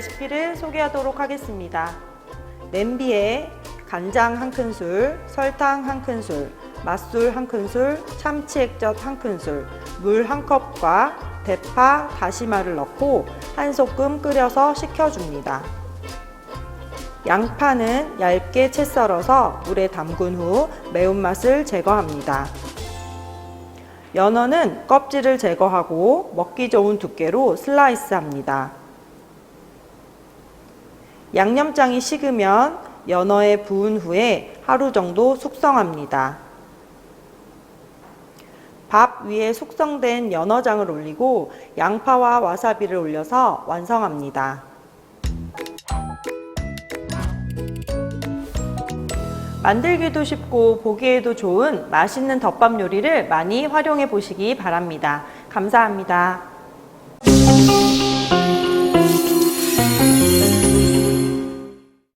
요리를 소개하도록 하겠습니다. 냄비에 간장 한 큰술, 설탕 한 큰술, 맛술 한 큰술, 참치 액젓 한 큰술, 물 한 컵과 대파, 다시마를 넣고 한 소끔 끓여서 식혀줍니다. 양파는 얇게 채 썰어서 물에 담근 후 매운맛을 제거합니다. 연어는 껍질을 제거하고 먹기 좋은 두께로 슬라이스 합니다. 양념장이 식으면 연어에 부은 후에 하루 정도 숙성합니다. 밥 위에 숙성된 연어장을 올리고 양파와 와사비를 올려서 완성합니다. 만들기도 쉽고 보기에도 좋은 맛있는 덮밥 요리를 많이 활용해 보시기 바랍니다. 감사합니다.